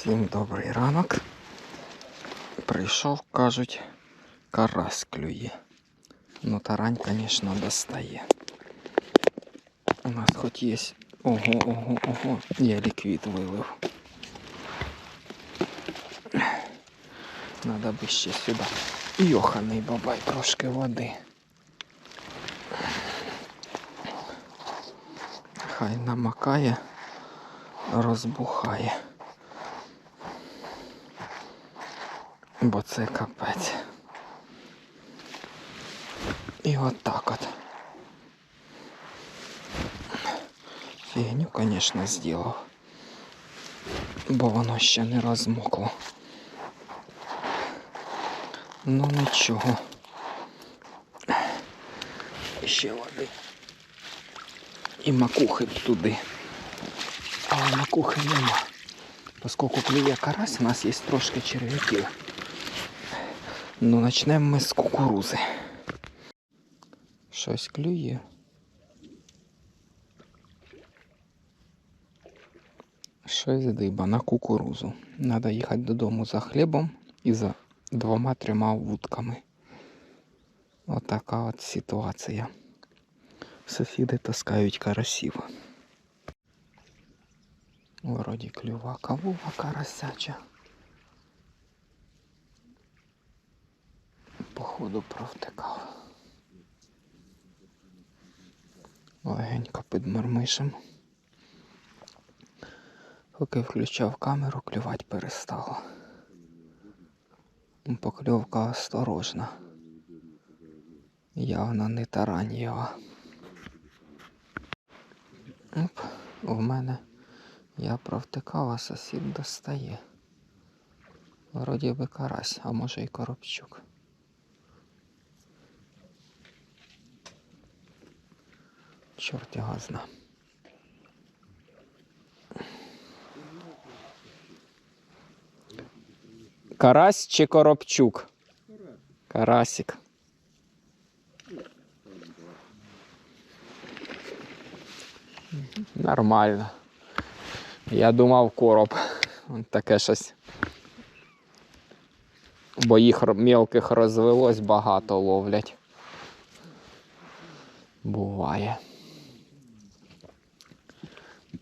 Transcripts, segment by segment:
Всім добрий ранок. Прийшов, кажуть, карась клює. Ну, тарань, звісно, достає. У нас хоч є. Ого, ого, ого. Я ліквід вилив. Надо би ще сюди. Йоханий бабай, трошки води. Хай намакає, розбухає. Бо це капець. І от так от. Фігню, звісно, зробив. Бо воно ще не розмокло. Ну нічого. Ще води. І макухи туди. Але макухи нема. Оскільки клює карась, у нас є трошки черв'яків. Ну, почнемо ми з кукурузи. Щось клює. Щось диба на кукурузу. Надо їхати додому за хлібом і за двома-трьома вудками. Отака от ситуація. Сусіди таскають карасів. Вроді клювака вуга карасяча. Походу провтикав. Легенько підмормишем. Поки включав камеру, клювати перестало. Покльовка осторожна. Явно не тараньєва. Оп, в мене я провтикав, а сусід достає. Вроді би карась, а може й коробчук. Чорт його зна. Карась чи коробчук? Карасик. Нормально. Я думав короб. Вон таке щось. Бо їх мілких розвелось, багато ловлять. Буває.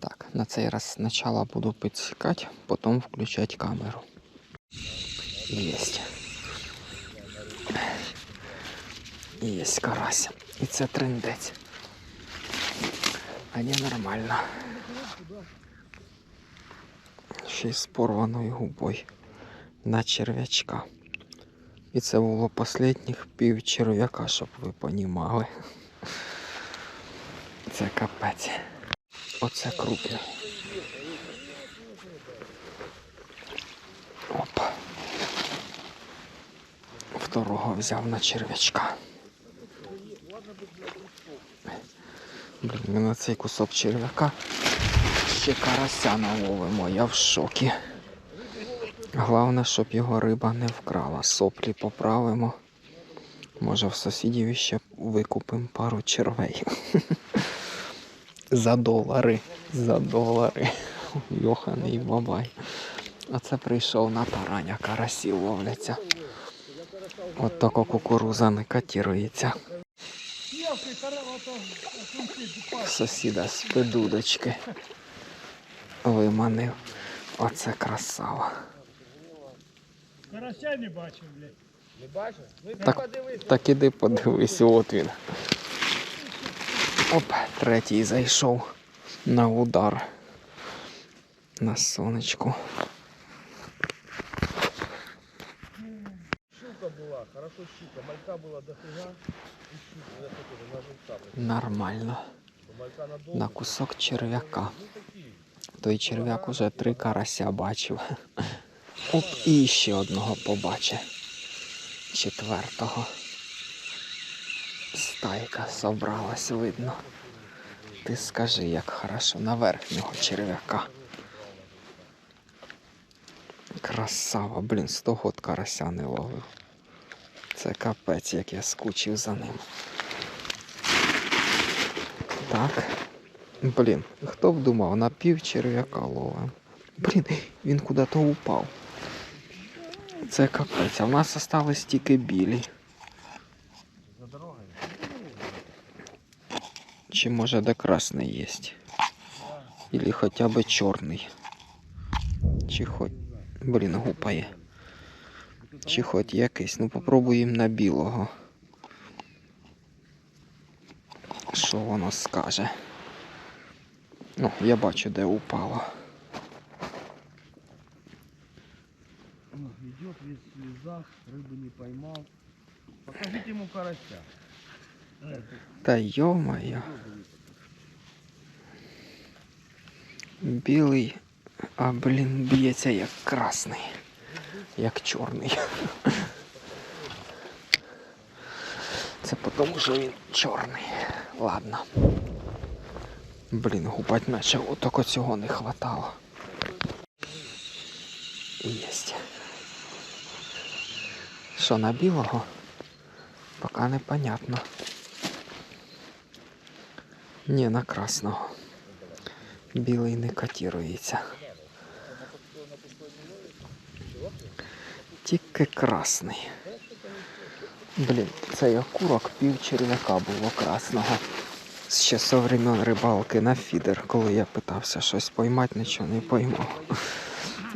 Так, на цей раз спочатку буду підсікати, потім включати камеру. Єсть. Єсть карась. І це трендець. А не нормально. Ще й з порваною губою на черв'ячка. І це було останніх пів черв'яка, щоб ви понімали. Це капець. Оце крупне. Оп. Второго взяв на черв'ячка. Блін, ми на цей кусок черв'яка ще карася наловимо, я в шокі. Головне, щоб його риба не вкрала. Соплі поправимо. Може в сусідів ще викупимо пару червей. За долари. За долари. Йоханий бабай. А це прийшов на тараня, карасі ловляться. От тако кукуруза не катірується. Сусіда з педудочки виманив. Оце красава. Карася не бачив, блядь. Не бачиш? Ну Так. Так іди подивись, от він. Оп, третій зайшов на удар. На сонечку. Щука була, хорошо щука. Малька була дофіга. І щука. Нормально. На кусок черв'яка. Ну. Той черв'як уже три карася бачив. Оп, і ще одного побачив. Четвертого. Стайка собралась, видно. Ти скажи, як хорошо на верхнього черв'яка. Красава, блін, сто год карася не ловив. Це капець, як я скучив за ним. Так. Блін, хто б думав, на пів черв'яка ловим. Блін, він куди-то упав. Це капець, а в нас остались тільки білі. За дорогою. Чи може де красний є? Или хоча б чорний. Чи хоч. Блін, гупає. Чи хоч якийсь. Ну попробуємо на білого. Що воно скаже? Ну, я бачу, де упало. Идет весь в слезах, рыбы не поймал. Покажите ему карася. Та йо-моє. Білий, а блін, б'ється як красний, як чорний. Це тому, що він чорний. Ладно. Блін, гупать наче отако цього не хватало. Єсть. Що на білого? Поки непонятно. Ні, на красного. Білий не котирується. Тільки красний. Блін, цей окурок пів черв'яка було красного. Ще со времен рибалки на фідер, коли я питався щось поймати, нічого не поймав.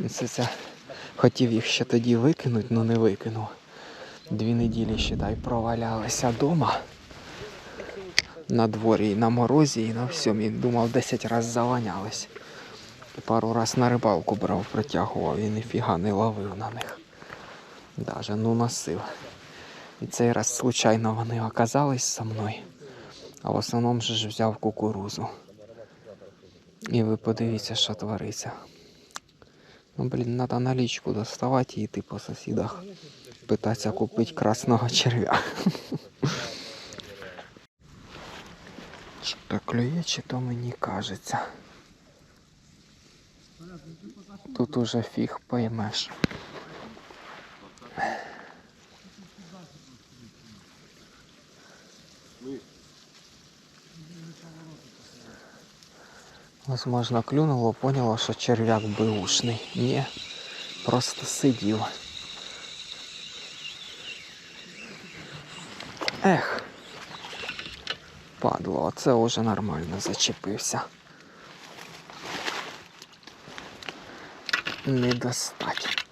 Це, це хотів їх ще тоді викинути, але не викинув. Дві неділі, считай, провалялися вдома на дворі і на морозі, і на всьому. І думав, 10 разів заванялись. І пару раз на рибалку брав, притягував і ніфіга не ловив на них. Даже ну носив. І цей раз случайно вони оказались со мною. А в основному ж взяв кукурузу. І ви подивіться, що твориться. Ну, блін, треба налічку доставати і йти по сусідах. Питатися купити красного черв'я. То клює, чи то мені кажеться. Тут уже фіг поймеш. Возможно, клюнуло, поняло, що черв'як беушний. Ні, просто сидів. Ех. Падло, оце вже нормально зачепився. Не достать.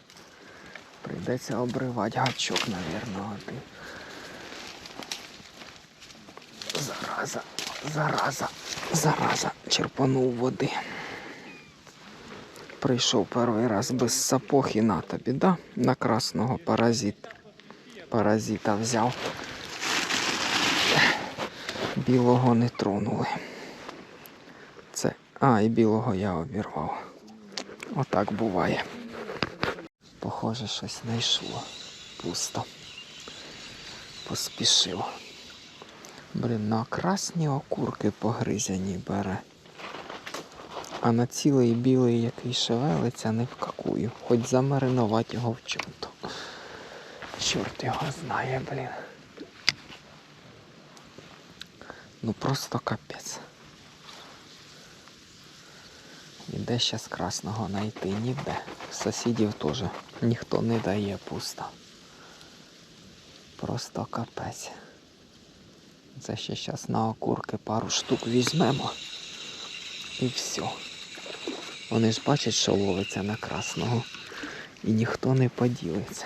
Прийдеться обривати гачок, один. Зараза, зараза, зараза. Черпанув води. Прийшов перший раз без сапог і на тобі, да? На красного паразит. Паразита взяв. Білого не тронули. Це. А, і білого я обірвав. Отак буває. Похоже, щось знайшло. Пусто. Поспішив. Блін, на красні окурки погризяні бере. А на цілий білий, який шевелиться, не вкакую. Хоч замаринувати його в чому-то. Чорт його знає, блін. Ну просто капець. Ніде щас красного знайти, ніде. Сусідів теж ніхто не дає пусто. Просто капець. Це ще зараз на окурки пару штук візьмемо. І все. Вони ж бачать, що ловиться на красного. І ніхто не поділиться.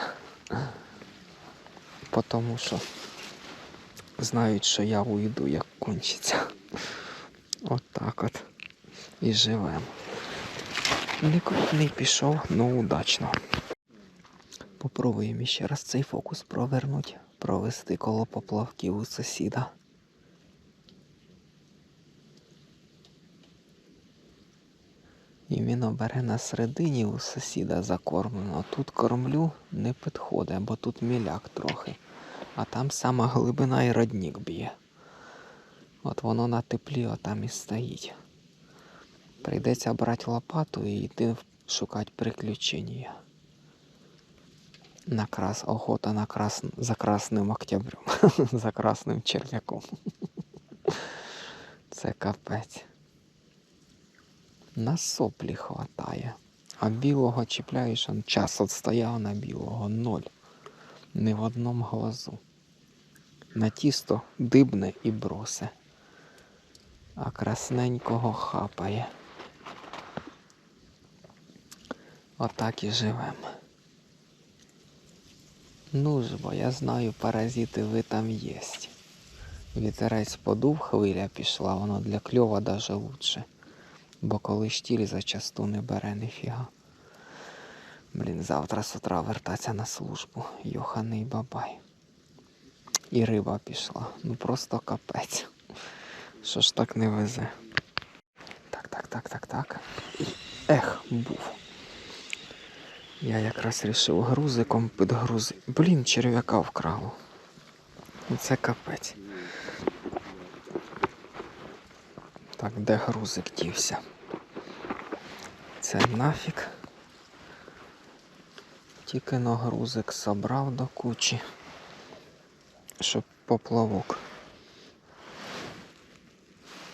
Тому що знають, що я уйду, як кончиться. От так от. І живемо. Нікуди пішов, ну удачно. Попробуємо ще раз цей фокус провернути, провести коло поплавків у сусіда. І він обере на середині у сусіда закормлено. Тут кормлю не підходить, бо тут міляк трохи. А там сама глибина і родник б'є. От воно на теплі, отам і стоїть. Прийдеться брати лопату і йти шукати приключення. На крас... Охота на крас... за красним октябрем. за красним черв'яком. Це капець. На соплі хватає. А білого чіпляєш, час от на білого ноль. Ні в одному глазу. На тісто дибне і бросе. А красненького хапає. Отак і живемо. Ну ж, бо я знаю, паразити ви там єсть. Вітерець подув, хвиля пішла, воно для кльова даже лучше. Бо коли штіль зачасту не бере ніфіга. Блін, завтра з утра вертатися на службу. Йоханий бабай. І риба пішла. Ну просто капець. Що ж так не везе? Так, так, так, так, так. Ех, був. Я якраз рішив грузиком підгрузити. Блін, черв'яка вкрало. Це капець. Так, де грузик дівся? Це нафіг. Тільки на грузик собрав до кучі, щоб поплавок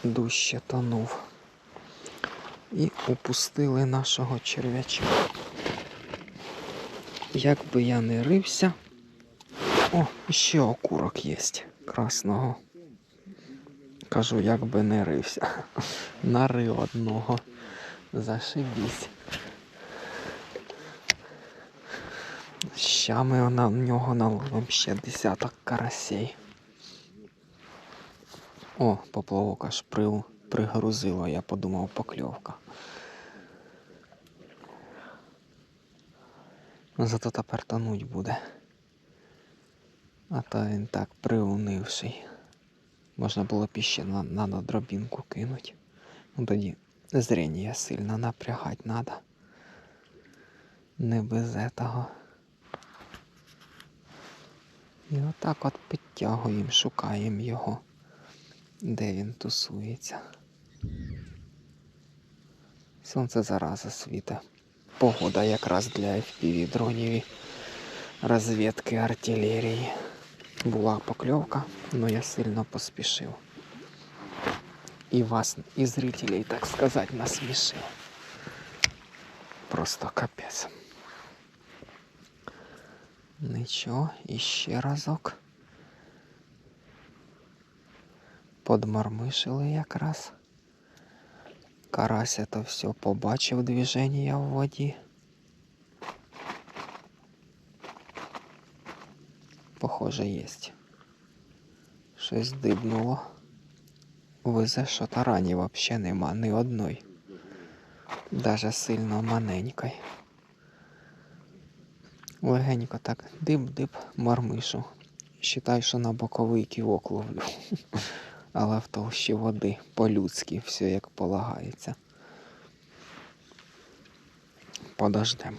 дужче тонув. І упустили нашого черв'ячка. Як би я не рився. О, ще окурок є красного. Кажу, як би не рився. Нарив одного. Зашибісь. Ща ми на нього наловимо ще десяток карасей. О, поплавок аж при, пригрузило, я подумав, покльовка. Ну, Зато тепер тонуть буде. А то він так приунивший. Можна було б іще на, на, на дробінку кинуть. Ну тоді зрення сильно напрягати треба. Не без этого. І отак от підтягуємо, шукаємо його, де він тусується. Сонце зараза світе. Погода якраз для FPV дронів і розвідки артилерії. Була покльовка, але я сильно поспішив. І вас, і зрителей, так сказати, насмішив. Просто капець. Нічого, іще разок. Подмармишили якраз. Карась это все побачив движення в воді. Похоже, єсть. Щось дибнуло. Везе, що тарані вообще нема ні одної. Даже сильно маленької. Легенько так дип-дип мармишу. Считай, що на боковий ківок ловлю. Але в толщі води по-людськи все як полагається. Подождем.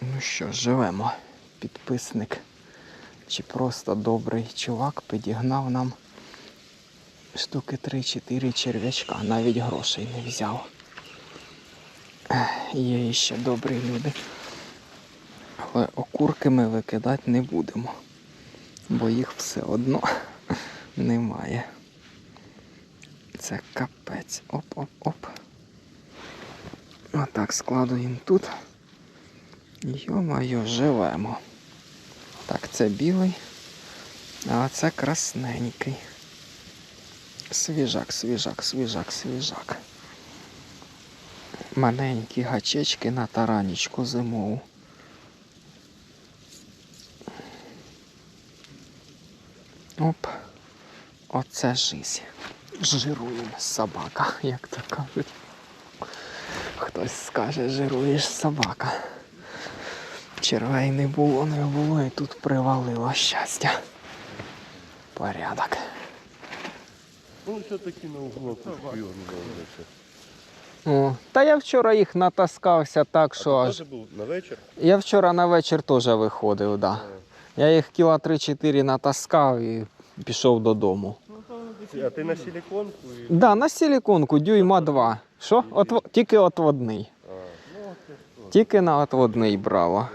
Ну що, живемо. Підписник чи просто добрий чувак підігнав нам штуки 3-4 черв'ячка, навіть грошей не взяв. Є ще добрі люди. Але окурки ми викидати не будемо, бо їх все одно немає. Це капець. Оп-оп-оп. Отак складуємо тут. Йо-моє, живемо. Так, це білий, а це красненький. Свіжак, свіжак, свіжак, свіжак. Маленькі гачечки на таранічку зимову. Оп. Оце жизнь. Жируємо собака, як то кажуть. Хтось скаже, жируєш собака. Червей не було, не було і тут привалило щастя. Порядок. Ну, все-таки на углок шпион О, та я вчора їх натаскався так, що аж. був на вечір? Я вчора на вечір теж виходив, да. Я їх кіла 3-4 натаскав і пішов додому. А ти на силиконку і... Да, на силіконку дюйма 2. Що? Отво... Тільки отводний. Тільки на отводний брало.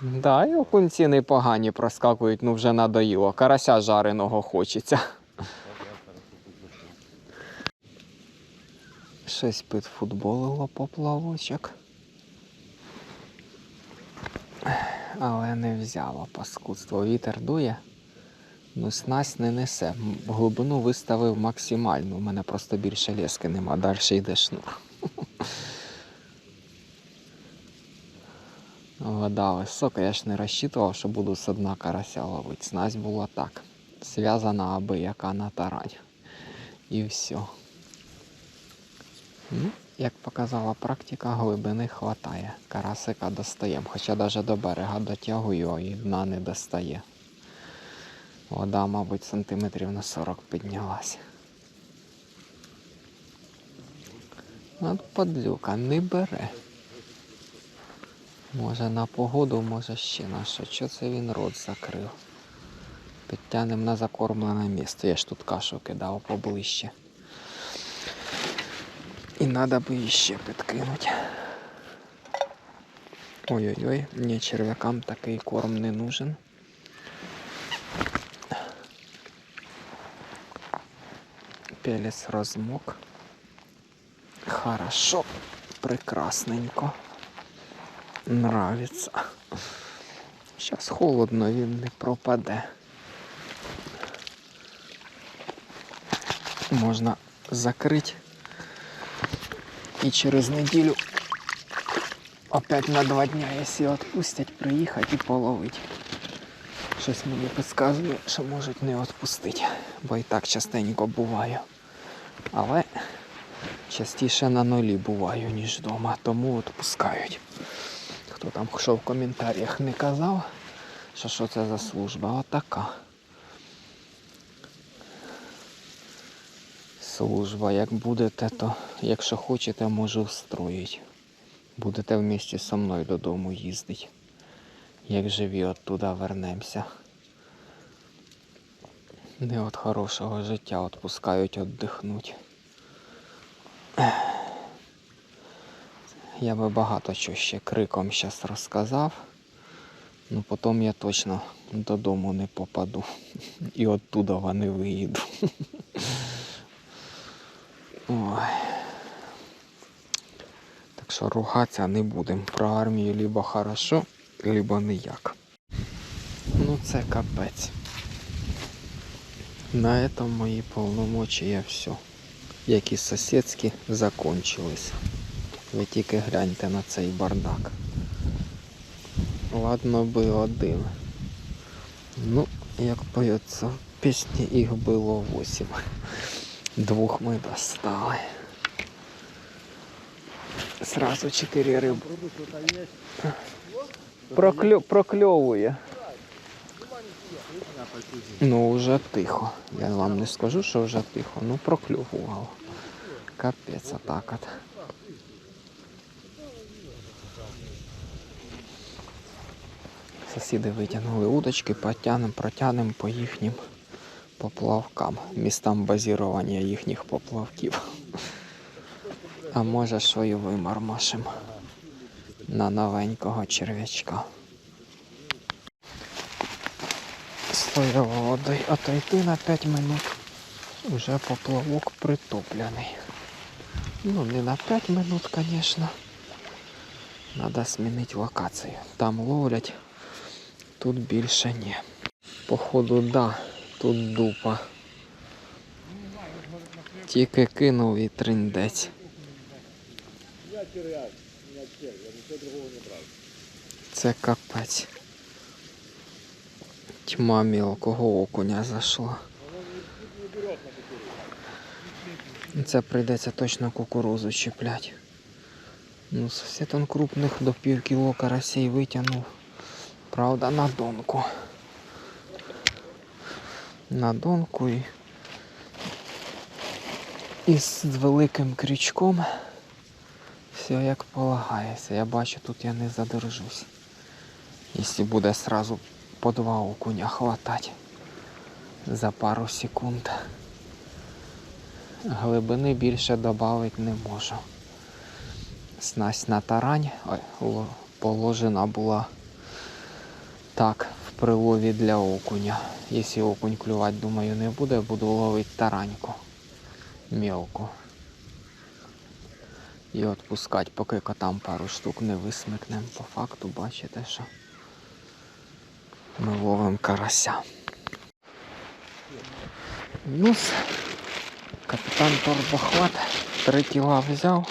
Да, і окунці непогані проскакують, ну вже надоїло. Карася жареного хочеться. Щось підфутболило поплавочок. Але не взяло паскудство. Вітер дує, ну снасть не несе. Глибину виставив максимальну. У мене просто більше лески нема, далі йде шнур. Вода висока, я ж не розчитував, що буду з дна карася ловити. Снасть була так. Зв'язана аби яка на тарань. І все. Ну, як показала практика, глибини хватає. Карасика достаємо. Хоча навіть до берега дотягую і дна не достає. Вода, мабуть, сантиметрів на 40 піднялася. От подлюка не бере. Може на погоду, може ще на що. Чого це він рот закрив? Підтягнемо на закормлене місце. Я ж тут кашу кидав поближче. І треба би іще підкинути. Ой-ой-ой, мені черв'якам такий корм не нужен. Пелес розмок. Хорошо, прекрасненько. Нравится. Сейчас холодно, він не пропаде. Можна закрити і через неділю опять на два дня, якщо відпустять, приїхати і половити. Щось мені підказує, що можуть не відпустити, бо і так частенько буваю. Але частіше на нулі буваю, ніж вдома, тому відпускають. Хто там що в коментарях не казав, що що це за служба, отака. Служба, як будете, то якщо хочете, можу устроїть. Будете вместе зі мною додому їздити. Як живі оттуда вернемося. Не від хорошого життя відпускають віддихнути. Я би багато чого ще криком зараз розказав. Ну потім я точно додому не попаду. І оттуда не виїду. Ой. Так що ругатися не будемо. Про армію либо хорошо, либо ніяк. Ну це капець. На этом мої повномочия все. Як і сусідські, закончились. Ви тільки гляньте на цей бардак. Ладно би один. Ну, як поється в пісні, їх було восім. Двух ми достали. Сразу чотири риби. Прокльовує. Ну, вже тихо. Я вам не скажу, що вже тихо. Ну, прокльовував. Капець отак от. Сусіди витягнули удочки, потягнемо, протягнемо по їхнім поплавкам, містам базірування їхніх поплавків. А може, і вимармашимо на новенького черв'ячка. Води отойти на 5 минут. Уже поплавок притоплений. Ну, не на 5 минут, конечно. Надо змінити локацію. Там ловлять, тут більше ні. Походу, да, тут дупа. Тільки кинув і триндець. Я теряю. Я червь, я ничего другого не брал. Це капець. Тьма мілкого окуня зайшла. Це прийдеться точно кукурузу чіплять. Ну, сосед он крупних до пів кіло карасей витягнув. Правда, на донку. На донку і, і з великим крючком. Все як полагається. Я бачу, тут я не задержусь. Якщо буде сразу по два окуня хватать за пару секунд. Глибини більше додати не можу. Снасть на тарань ой, положена була так в прилові для окуня. Якщо окунь клювати, думаю, не буде, буду ловити тараньку мілку. і відпускати, поки котам пару штук не висмикнемо. По факту бачите, що ми ловимо карася. Ну, с- капітан Торбохват 3 кіла взяв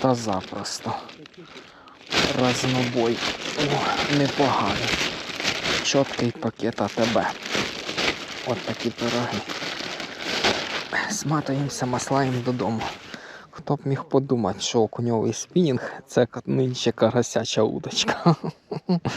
та запросто. Разнобой. О, непоганий. Чіткий пакет АТБ. От такі пироги. Сматуємося, маслаємо додому. Хто б міг подумати, що окуньовий спінінг це нинче карасяча удочка.